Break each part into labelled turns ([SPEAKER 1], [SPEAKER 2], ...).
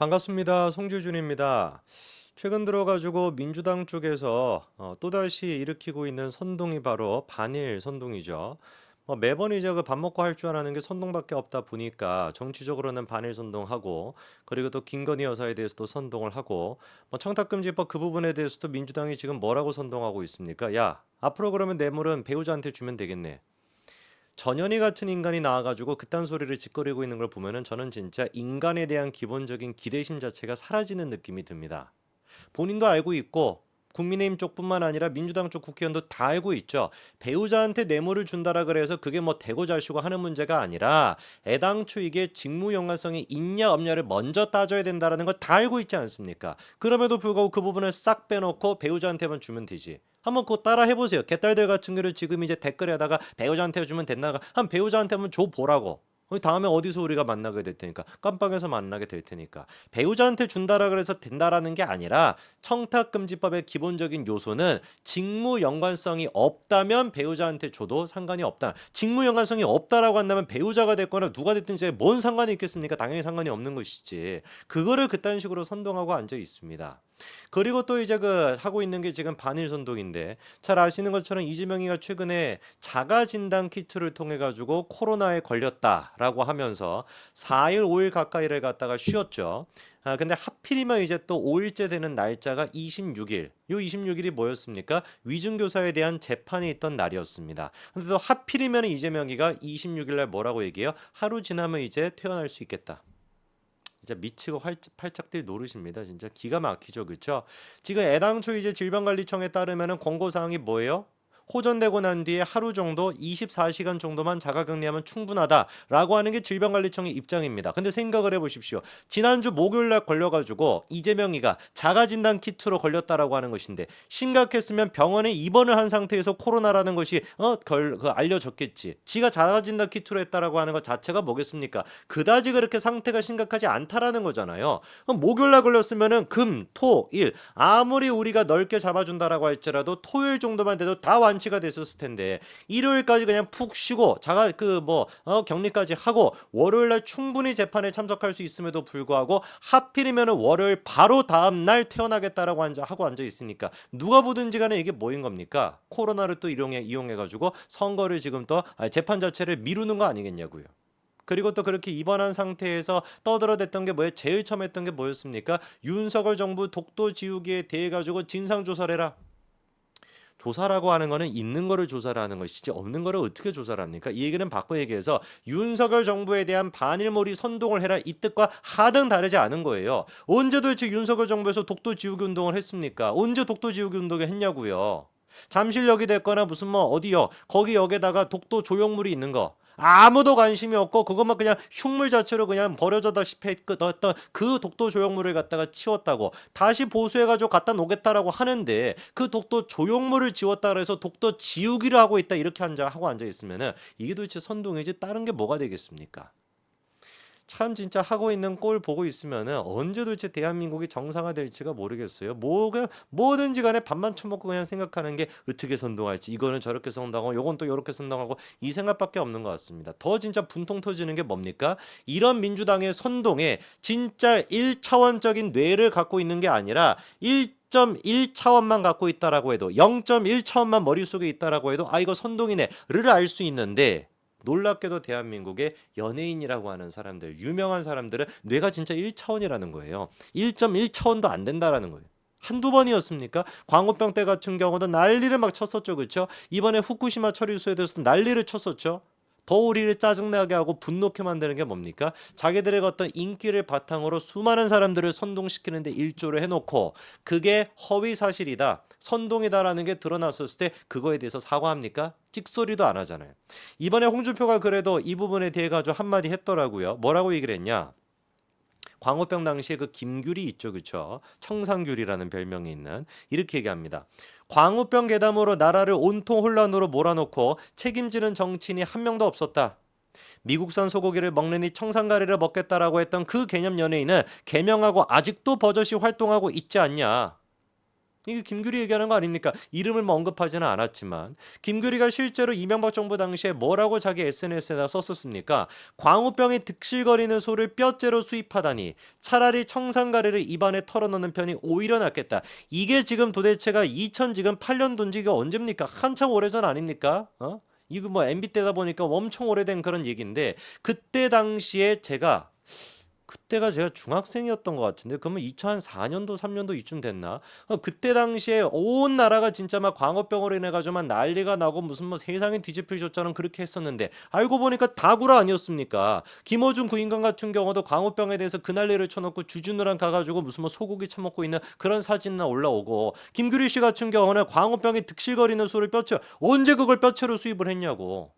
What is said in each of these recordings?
[SPEAKER 1] 반갑습니다. 송주준입니다. 최근 들어가지고 민주당 쪽에서 어, 또다시 일으키고 있는 선동이 바로 반일 선동이죠. 뭐 매번 이제 그 밥 먹고 할 줄 아는 게 선동밖에 없다 보니까 정치적으로는 반일 선동하고 그리고 또 김건희 여사에 대해서도 선동을 하고 뭐 청탁금지법 그 부분에 대해서도 민주당이 지금 뭐라고 선동하고 있습니까? 야, 앞으로 그러면 뇌물은 배우자한테 주면 되겠네. 전현희 같은 인간이 나와가지고 그딴 소리를 짓거리고 있는 걸 보면은 저는 진짜 인간에 대한 기본적인 기대심 자체가 사라지는 느낌이 듭니다. 본인도 알고 있고 국민의힘 쪽뿐만 아니라 민주당 쪽 국회의원도 다 알고 있죠. 배우자한테 뇌물을 준다라 그래서 그게 뭐 대고 잘쓰고 하는 문제가 아니라 애당초 이게 직무 연관성이 있냐 없냐를 먼저 따져야 된다라는 걸 다 알고 있지 않습니까? 그럼에도 불구하고 그 부분을 싹 빼놓고 배우자한테만 주면 되지. 한번 그거 따라 해보세요. 개딸들 같은 경우를 지금 이제 댓글에다가 배우자한테 주면 된다가 한 배우자한테 한번 줘 보라고. 다음에 어디서 우리가 만나게 될 테니까 깜빵에서 만나게 될 테니까 배우자한테 준다라 그래서 된다라는 게 아니라 청탁금지법의 기본적인 요소는 직무 연관성이 없다면 배우자한테 줘도 상관이 없다. 직무 연관성이 없다라고 한다면 배우자가 됐거나 누가 됐든지 뭔 상관이 있겠습니까? 당연히 상관이 없는 것이지. 그거를 그딴 식으로 선동하고 앉아 있습니다. 그리고 또 이제 그 하고 있는 게 지금 반일 선동인데 잘 아시는 것처럼 이재명이가 최근에 자가 진단 키트를 통해 가지고 코로나에 걸렸다라고 하면서 4일 5일 가까이를 갖다가 쉬었죠. 아 근데 하필이면 이제 또 5일째 되는 날짜가 26일. 요 26일이 뭐였습니까? 위중교사에 대한 재판이 있던 날이었습니다. 근데 또 하필이면 이재명이가 26일 날 뭐라고 얘기해요? 하루 지나면 이제 퇴원할 수 있겠다. 진짜 미치고 활, 팔짝 뛸 노릇입니다. 진짜 기가 막히죠, 그렇죠? 지금 애당초 이제 질병관리청에 따르면은 권고 사항이 뭐예요? 호전되고 난 뒤에 하루 정도 24시간 정도만 자가격리하면 충분하다라고 하는 게 질병관리청의 입장입니다. 근데 생각을 해보십시오. 지난주 목요일 날 걸려가지고 이재명이가 자가진단 키트로 걸렸다라고 하는 것인데 심각했으면 병원에 입원을 한 상태에서 코로나라는 것이 어, 걸, 그 알려졌겠지. 지가 자가진단 키트로 했다라고 하는 것 자체가 뭐겠습니까? 그다지 그렇게 상태가 심각하지 않다라는 거잖아요. 그럼 목요일 날 걸렸으면은 금, 토, 일 아무리 우리가 넓게 잡아준다라고 할지라도 토요일 정도만 돼도 다 완. 완치가 됐었을 텐데 일요일까지 그냥 푹 쉬고 자가 그 뭐 어, 격리까지 하고 월요일 날 충분히 재판에 참석할 수 있음에도 불구하고 하필이면은 월요일 바로 다음 날 퇴원하겠다라고 앉아 하고 앉아 있으니까 누가 보든지 간에 이게 뭐인 겁니까? 코로나를 또 이용해 이용해 가지고 선거를 지금 또 재판 자체를 미루는 거 아니겠냐고요. 그리고 또 그렇게 입원한 상태에서 떠들어댔던 게 뭐예요? 제일 처음 했던 게 뭐였습니까? 윤석열 정부 독도 지우기에 대해 가지고 진상 조사를 해라. 조사라고 하는 거는 있는 거를 조사를 하는 것이지 없는 거를 어떻게 조사를 합니까? 이 얘기는 바꿔 얘기해서 윤석열 정부에 대한 반일몰이 선동을 해라 이 뜻과 하등 다르지 않은 거예요. 언제 도대체 윤석열 정부에서 독도 지우기 운동을 했습니까? 언제 독도 지우기 운동을 했냐고요. 잠실역이 됐거나 무슨 뭐 어디요 거기 역에다가 독도 조형물이 있는 거 아무도 관심이 없고 그것만 그냥 흉물 자체로 그냥 버려져다시피 어떤 그 독도 조형물을 갖다가 치웠다고 다시 보수해가지고 갖다 놓겠다라고 하는데 그 독도 조형물을 지웠다 그래서 독도 지우기를 하고 있다 이렇게 앉아 하고 앉아 있으면은 이게 도대체 선동이지 다른 게 뭐가 되겠습니까? 참 진짜 하고 있는 꼴 보고 있으면은 언제 도대체 대한민국이 정상화 될지가 모르겠어요. 뭐 그냥 뭐든지 간에 밥만 처먹고 그냥 생각하는 게 어떻게 선동할지 이거는 저렇게 선동하고 요건 또 요렇게 선동하고 이 생각밖에 없는 것 같습니다. 더 진짜 분통 터지는 게 뭡니까? 이런 민주당의 선동에 진짜 1차원적인 뇌를 갖고 있는 게 아니라 1 0.1차원만 갖고 있다라고 해도 0.1차원만 머릿속에 있다라고 해도 아 이거 선동이네를 알 수 있는데 놀랍게도 대한민국의 연예인이라고 하는 사람들, 유명한 사람들은 뇌가 진짜 1차원이라는 거예요. 1.1차원도 안 된다라는 거예요. 한두 번이었습니까? 광우병 때 같은 경우도 난리를 막 쳤었죠. 그렇죠? 이번에 후쿠시마 처리수에 대해서도 난리를 쳤었죠. 더 우리를 짜증나게 하고 분노케 만드는 게 뭡니까? 자기들의 어떤 인기를 바탕으로 수많은 사람들을 선동시키는데 일조를 해놓고 그게 허위 사실이다, 선동이다라는 게 드러났었을 때 그거에 대해서 사과합니까? 찍소리도 안 하잖아요. 이번에 홍준표가 그래도 이 부분에 대해 가지고 한마디 했더라고요. 뭐라고 얘기를 했냐? 광우병 당시에 그 김귤이 있죠, 그렇죠? 청산귤이라는 별명이 있는 이렇게 얘기합니다. 광우병 괴담으로 나라를 온통 혼란으로 몰아놓고 책임지는 정치인이 한 명도 없었다. 미국산 소고기를 먹느니 청산가리를 먹겠다라고 했던 그 개념 연예인은 개명하고 아직도 버젓이 활동하고 있지 않냐. 이게 김규리 얘기하는 거 아닙니까? 이름을 뭐 언급하지는 않았지만 김규리가 실제로 이명박 정부 당시에 뭐라고 자기 SNS에다 썼었습니까? 광우병이 득실거리는 소를 뼈째로 수입하다니 차라리 청산가리를 입안에 털어넣는 편이 오히려 낫겠다. 이게 지금 도대체가 2000 지금 8년 돈지가 언제입니까? 한참 오래전 아닙니까? 어? 이거 뭐 MB 때다 보니까 엄청 오래된 그런 얘기인데 그때 당시에 제가 그때가 제가 중학생이었던 것 같은데 그러면 2004년도 3년도 이쯤 됐나? 어, 그때 당시에 온 나라가 진짜 막 광우병으로 인해 가지고 막 난리가 나고 무슨 뭐 세상에 뒤집힐 줬자는 그렇게 했었는데 알고 보니까 다구라 아니었습니까? 김어준 구인관 같은 경우도 광우병에 대해서 그 난리를 쳐놓고 주진우랑 가가지고 무슨 뭐 소고기 처먹고 있는 그런 사진나 올라오고 김규리 씨 같은 경우는 광우병이 득실거리는 소를 뼈채 언제 그걸 뼈채로 수입을 했냐고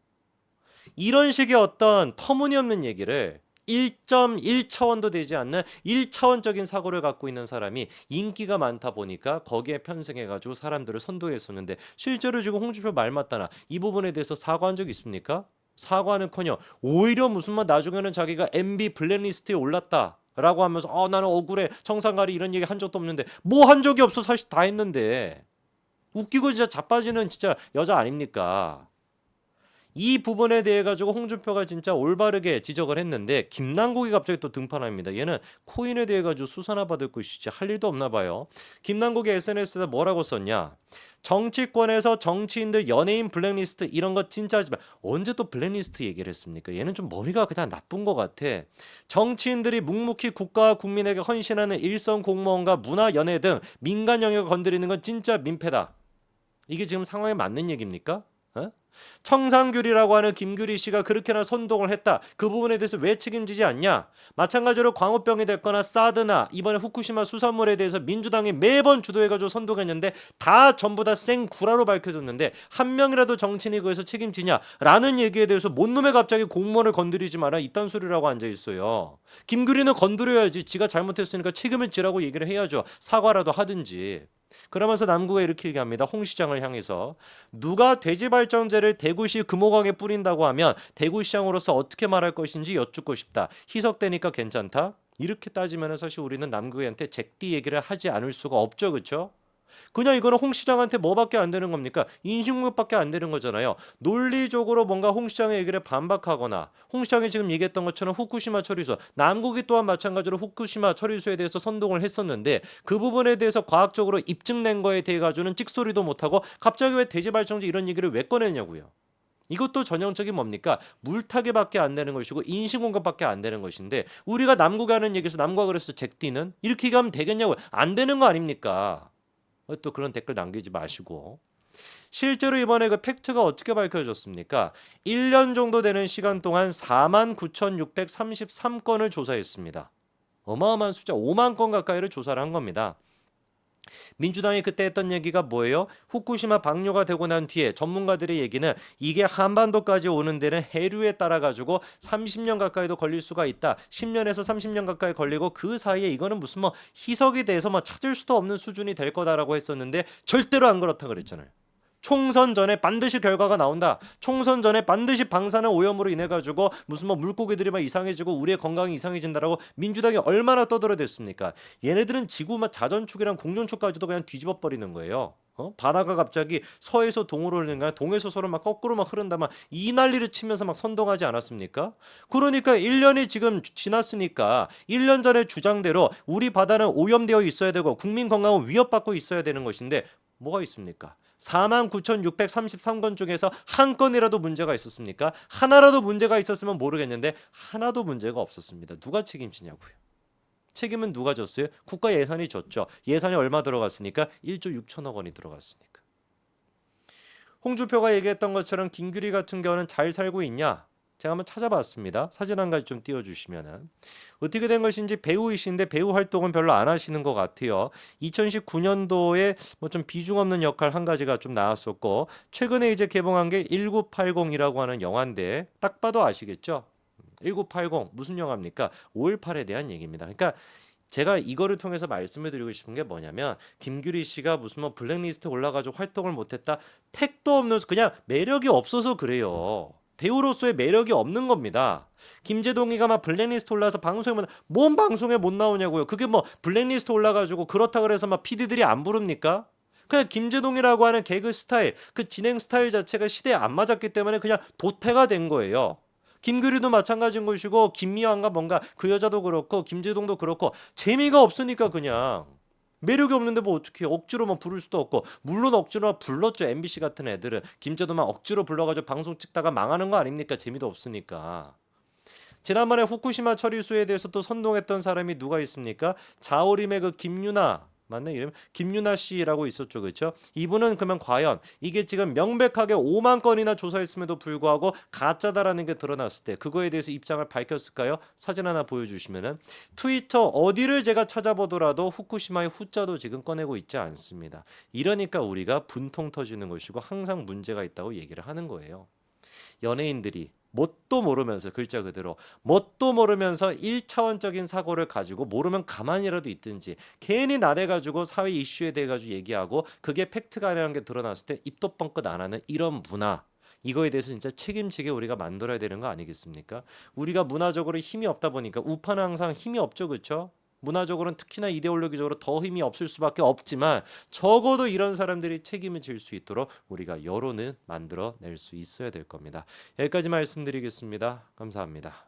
[SPEAKER 1] 이런 식의 어떤 터무니없는 얘기를 1.1차원도 되지 않는 1차원적인 사고를 갖고 있는 사람이 인기가 많다 보니까 거기에 편승해가지고 사람들을 선도했었는데 실제로 지금 홍준표 말 맞다나 이 부분에 대해서 사과한 적 있습니까? 사과는커녕 오히려 무슨 말 나중에는 자기가 MB 블랙리스트에 올랐다. 라고 하면서 어 나는 억울해 청산가리 이런 얘기 한 적도 없는데 뭐 한 적이 없어 사실 다 했는데 웃기고 진짜 자빠지는 진짜 여자 아닙니까? 이 부분에 대해 가지고 홍준표가 진짜 올바르게 지적을 했는데 김남국이 갑자기 또 등판합니다. 얘는 코인에 대해 가지고 수사나 받을 것이지 할 일도 없나 봐요. 김남국이 SNS에서 뭐라고 썼냐? 정치권에서 정치인들 연예인 블랙리스트 이런 거 진짜 하지 마. 언제 또 블랙리스트 얘기를 했습니까? 얘는 좀 머리가 그냥 나쁜 것 같아. 정치인들이 묵묵히 국가와 국민에게 헌신하는 일선 공무원과 문화 연예 등 민간 영역을 건드리는 건 진짜 민폐다. 이게 지금 상황에 맞는 얘기입니까? 어? 청상규리라고 하는 김규리 씨가 그렇게나 선동을 했다. 그 부분에 대해서 왜 책임지지 않냐? 마찬가지로 광우병이 됐거나 사드나 이번에 후쿠시마 수산물에 대해서 민주당이 매번 주도해가지고 선동했는데 다 전부 다 생구라로 밝혀졌는데 한 명이라도 정치인이 그에서 책임지냐라는 얘기에 대해서 뭔 놈의 갑자기 공무원을 건드리지 마라 이딴 소리라고 앉아 있어요. 김규리는 건드려야지. 지가 잘못했으니까 책임을 지라고 얘기를 해야죠. 사과라도 하든지. 그러면서 남구가 이렇게 얘기합니다. 홍 시장을 향해서 누가 돼지 발전제를 대구시 금호강에 뿌린다고 하면 대구시장으로서 어떻게 말할 것인지 여쭙고 싶다. 희석되니까 괜찮다. 이렇게 따지면 사실 우리는 남구한테 잭디 얘기를 하지 않을 수가 없죠, 그렇죠? 그냥 이거는 홍 시장한테 뭐밖에 안 되는 겁니까? 인신공격밖에 안 되는 거잖아요. 논리적으로 뭔가 홍 시장의 얘기를 반박하거나 홍 시장이 지금 얘기했던 것처럼 후쿠시마 처리소, 남국이 또한 마찬가지로 후쿠시마 처리소에 대해서 선동을 했었는데 그 부분에 대해서 과학적으로 입증된 거에 대해 가지고는 찍소리도 못하고 갑자기 왜 대지 발전지 이런 얘기를 왜 꺼내냐고요. 이것도 전형적인 뭡니까? 물타기밖에 안 되는 것이고 인신공격밖에 안 되는 것인데 우리가 남국이 하는 얘기에서 남과 그래서 잭디는 이렇게 가면 되겠냐고 안 되는 거 아닙니까? 어, 또 그런 댓글 남기지 마시고 실제로 이번에 그 팩트가 어떻게 밝혀졌습니까? 1년 정도 되는 시간 동안 49,633건을 조사했습니다. 어마어마한 숫자 5만 건 가까이를 조사를 한 겁니다. 민주당이 그때 했던 얘기가 뭐예요? 후쿠시마 방류가 되고 난 뒤에 전문가들의 얘기는 이게 한반도까지 오는 데는 해류에 따라 가지고 30년 가까이도 걸릴 수가 있다. 10년에서 30년 가까이 걸리고 그 사이에 이거는 무슨 뭐 희석이 돼서 뭐 찾을 수도 없는 수준이 될 거다라고 했었는데 절대로 안 그렇다 그랬잖아요. 총선 전에 반드시 결과가 나온다. 총선 전에 반드시 방사능 오염으로 인해 가지고 무슨 뭐 물고기들이 막 이상해지고 우리의 건강이 이상해진다라고 민주당이 얼마나 떠들어댔습니까? 얘네들은 지구 막 자전축이랑 공전축까지도 그냥 뒤집어 버리는 거예요. 어? 바다가 갑자기 서에서 동으로 흐르는 거야. 동에서 서로 막 거꾸로 막 흐른다 막 이 난리를 치면서 막 선동하지 않았습니까? 그러니까 1년이 지금 지났으니까 1년 전에 주장대로 우리 바다는 오염되어 있어야 되고 국민 건강은 위협받고 있어야 되는 것인데 뭐가 있습니까? 49,633건 중에서 한 건이라도 문제가 있었습니까? 하나라도 문제가 있었으면 모르겠는데 하나도 문제가 없었습니다. 누가 책임지냐고요. 책임은 누가 졌어요? 국가 예산이 졌죠. 예산이 얼마 들어갔으니까 1조 6천억 원이 들어갔으니까. 홍준표가 얘기했던 것처럼 김규리 같은 경우는 잘 살고 있냐? 제가 한번 찾아봤습니다. 사진 한 가지 좀 띄워주시면은 어떻게 된 것인지 배우이신데 배우 활동은 별로 안 하시는 것 같아요. 2019년도에 뭐 좀 비중 없는 역할 한 가지가 좀 나왔었고 최근에 이제 개봉한 게 1980이라고 하는 영화인데 딱 봐도 아시겠죠? 1980 무슨 영화입니까? 5.18에 대한 얘기입니다. 그러니까 제가 이거를 통해서 말씀을 드리고 싶은 게 뭐냐면 김규리 씨가 무슨 뭐 블랙리스트 올라가지고 활동을 못했다 택도 없는 그냥 매력이 없어서 그래요. 배우로서의 매력이 없는 겁니다. 김재동이가 막 블랙리스트 올라서 방송에 뭔 방송에 못 나오냐고요. 그게 뭐 블랙리스트 올라가지고 그렇다 그래서 막 PD들이 안 부릅니까? 그냥 김재동이라고 하는 개그 스타일, 그 진행 스타일 자체가 시대에 안 맞았기 때문에 그냥 도태가 된 거예요. 김규리도 마찬가지인 것이고 김미화인가 뭔가 그 여자도 그렇고 김재동도 그렇고 재미가 없으니까 그냥 매력이 없는데 뭐 어떻게 억지로 뭐 부를 수도 없고. 물론 억지로 불렀죠. MBC 같은 애들은. 김재동만 억지로 불러가지고 방송 찍다가 망하는 거 아닙니까? 재미도 없으니까. 지난번에 후쿠시마 처리수에 대해서 또 선동했던 사람이 누가 있습니까? 자오림의 그 김유나 맞네. 이름 김유나 씨라고 있었죠. 그렇죠? 이분은 그러면 과연 이게 지금 명백하게 5만 건이나 조사했음에도 불구하고 가짜다라는 게 드러났을 때 그거에 대해서 입장을 밝혔을까요? 사진 하나 보여주시면은 트위터 어디를 제가 찾아보더라도 후쿠시마의 후자도 지금 꺼내고 있지 않습니다. 이러니까 우리가 분통 터지는 것이고 항상 문제가 있다고 얘기를 하는 거예요. 연예인들이 뭣도 모르면서 글자 그대로 뭣도 모르면서 1차원적인 사고를 가지고 모르면 가만히라도 있든지 괜히 나대 가지고 사회 이슈에 대해 가지고 얘기하고 그게 팩트가 아니라는 게 드러났을 때 입도 뻥끗 안 하는 이런 문화 이거에 대해서 진짜 책임지게 우리가 만들어야 되는 거 아니겠습니까? 우리가 문화적으로 힘이 없다 보니까 우파는 항상 힘이 없죠, 그렇죠? 문화적으로는 특히나 이데올로기적으로 더 힘이 없을 수밖에 없지만 적어도 이런 사람들이 책임을 질 수 있도록 우리가 여론은 만들어 낼 수 있어야 될 겁니다. 여기까지 말씀드리겠습니다. 감사합니다.